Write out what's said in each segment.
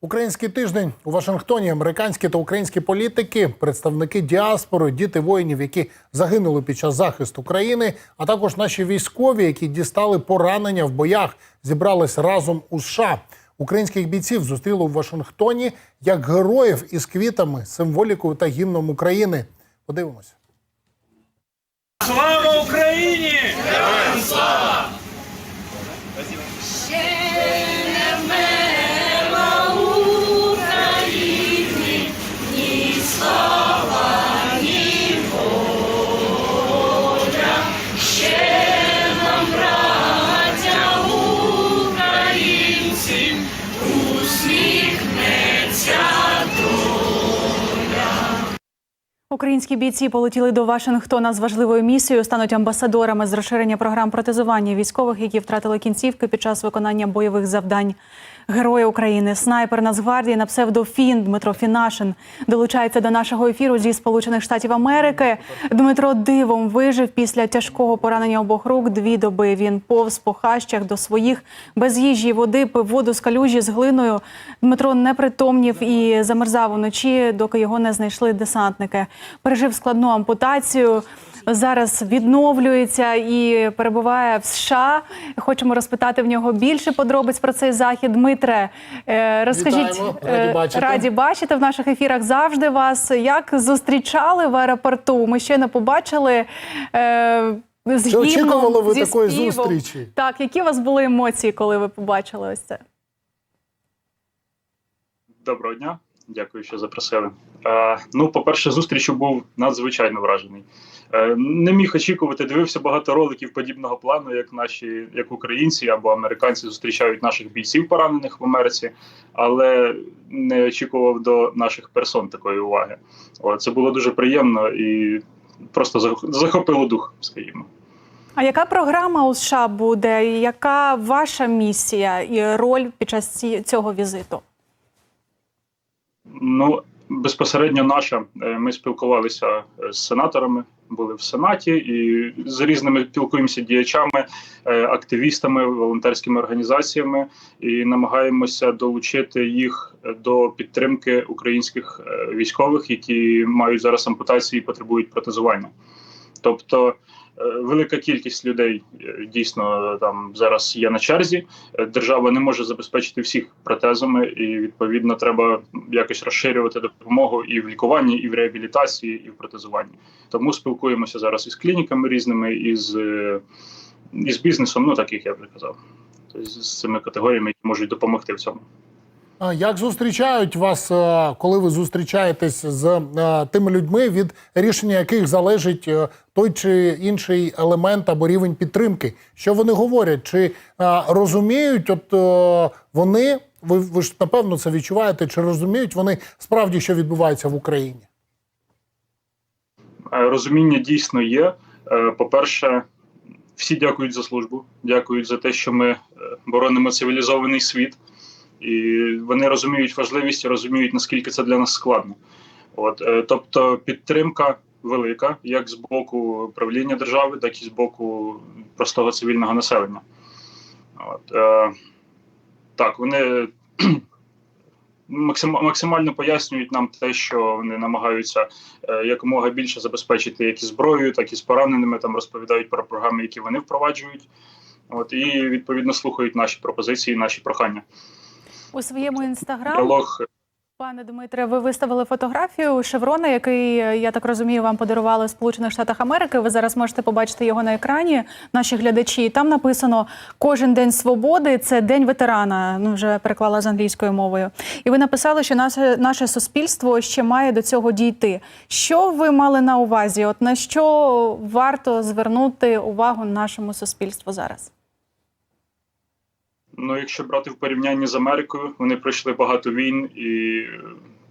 Український тиждень у Вашингтоні. Американські та українські політики, представники діаспори, діти воїнів, які загинули під час захисту країни, а також наші військові, які дістали поранення в боях, зібрались разом у США. Українських бійців зустріли у Вашингтоні як героїв із квітами, символікою та гімном України. Подивимося. Слава Україні! Українські бійці полетіли до Вашингтона з важливою місією, стануть амбасадорами з розширення програм протезування військових, які втратили кінцівки під час виконання бойових завдань. Герої України, снайпер Нацгвардії на псевдо Фін Дмитро Фінашин долучається до нашого ефіру зі Сполучених Штатів Америки. Дмитро дивом вижив після тяжкого поранення обох рук. Дві доби він повз по хащах до своїх без їжі, води, воду з калюжі з глиною. Дмитро не притомнів і замерзав уночі, доки його не знайшли десантники. Пережив складну ампутацію. Зараз відновлюється і перебуває в США. Хочемо розпитати в нього більше подробиць про цей захід. Дмитре, е, розкажіть Вітаємо. е, Раді бачити. раді бачити в наших ефірах завжди вас. Як зустрічали в аеропорту? Ми ще не побачили. Е, з Чи гімном, очікували ви зі такої співом. зустрічі? Так, які у вас були емоції, коли ви побачили ось це? Доброго дня, дякую, що запросили. Е, ну, по-перше, зустрічю був надзвичайно вражений. Е, не міг очікувати, дивився багато роликів подібного плану, як наші, як українці або американці зустрічають наших бійців, поранених в Америці, але не очікував до наших персон такої уваги. О, це було дуже приємно і просто захопило дух, скажімо. А яка програма у США буде? Яка ваша місія і роль під час цього візиту? Ну, безпосередньо наша. Е, Ми спілкувалися е, з сенаторами, були в Сенаті і з різними спілкуємося діячами, е, активістами, волонтерськими організаціями і намагаємося долучити їх до підтримки українських військових, які мають зараз ампутації і потребують протезування. Тобто велика кількість людей е, дійсно там зараз є на черзі. Е, Держава не може забезпечити всіх протезами, і відповідно треба якось розширювати допомогу і в лікуванні, і в реабілітації, і в протезуванні. Тому спілкуємося зараз із клініками різними, із, е, із бізнесом, ну так як я вже казав, тобто з цими категоріями, які можуть допомогти в цьому. Як зустрічають вас, е, коли ви зустрічаєтесь з е, тими людьми, від рішення яких залежить е, той чи інший елемент або рівень підтримки? Що вони говорять? Чи розуміють, от вони, ви, ви ж напевно це відчуваєте, чи розуміють вони справді, що відбувається в Україні? Розуміння дійсно є. По-перше, всі дякують за службу, дякують за те, що ми боронимо цивілізований світ, і вони розуміють важливість, розуміють наскільки це для нас складно. От е, тобто, підтримка велика, як з боку правління держави, так і з боку простого цивільного населення. От, е, так, вони максимально пояснюють нам те, що вони намагаються е, якомога більше забезпечити як і зброєю, так і з пораненими. Там розповідають про програми, які вони впроваджують. От і відповідно слухають наші пропозиції, наші прохання. У своєму інстаграм Пане Дмитре, ви виставили фотографію Шеврона, який я так розумію, вам подарували в Сполучених Штатах Америки. Ви зараз можете побачити його на екрані, наші глядачі. Там написано Кожен день свободи це день ветерана. Ну вже переклала з англійською мовою. І ви написали, що наше наше суспільство ще має до цього дійти. Що ви мали на увазі? От на що варто звернути увагу нашому суспільству зараз? Ну, якщо брати в порівнянні з Америкою, вони пройшли багато війн і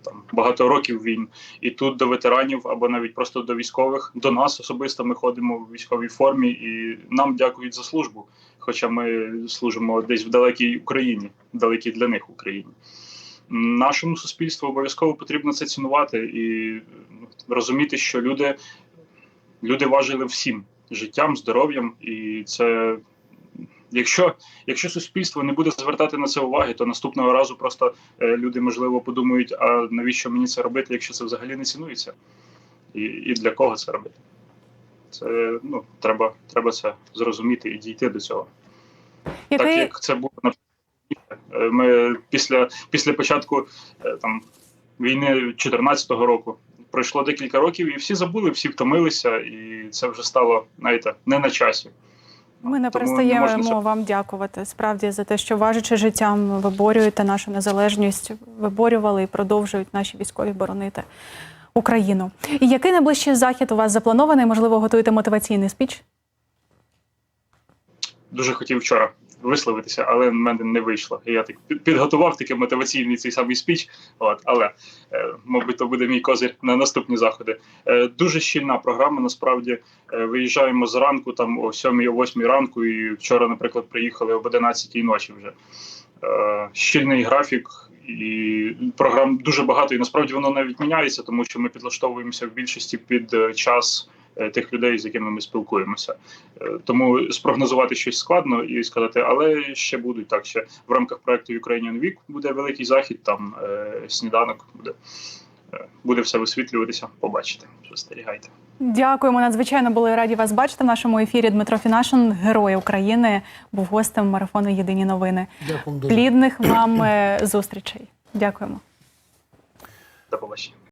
там багато років війн. І тут до ветеранів або навіть просто до військових, до нас особисто ми ходимо в військовій формі і нам дякують за службу. Хоча ми служимо десь в далекій Україні, далекій для них Україні. Нашому суспільству обов'язково потрібно це цінувати і е, розуміти, що люди, люди важили всім життям, здоров'ям, і це Якщо, якщо суспільство не буде звертати на це уваги, то наступного разу просто е, люди можливо подумають, а навіщо мені це робити, якщо це взагалі не цінується, і, і для кого це робити? Це ну треба, треба це зрозуміти і дійти до цього. Так як це було на Е, ми після, після початку е, там війни 2014 року пройшло декілька років, і всі забули, всі втомилися, і це вже стало знаєте, не на часі. Ми не Тому не перестаємо можна вам дякувати справді за те, що важучи життям, виборюєте нашу незалежність, виборювали і продовжують наші військові боронити Україну. І який найближчий захід у вас запланований? Можливо, готуєте мотиваційний спіч? Дуже хотів вчора висловитися, але в мене не вийшло. Я так підготував такий мотиваційний цей самий спіч. От, але е, мабуть, то буде мій козир на наступні заходи. Е, дуже щільна програма. Насправді Е, виїжджаємо зранку, там о 7 о 8 ранку, і вчора, наприклад, приїхали об 11 ночі вже. Щільний графік. І програм дуже багато, і насправді воно навіть міняється, тому що ми підлаштовуємося в більшості під час тих людей, з якими ми спілкуємося. Е, Тому спрогнозувати щось складно і сказати, але ще будуть так. Ще в рамках проекту Ukrainian Week буде великий захід. Там е, сніданок буде. Е, Буде все висвітлюватися. Побачите, спостерігайте. Дякуємо. Надзвичайно були раді вас бачити в нашому ефірі. Дмитро Фінашин, герой України, був гостем марафону Єдині новини. Дякую. Плідних вам е, зустрічей. Дякуємо. До побачення.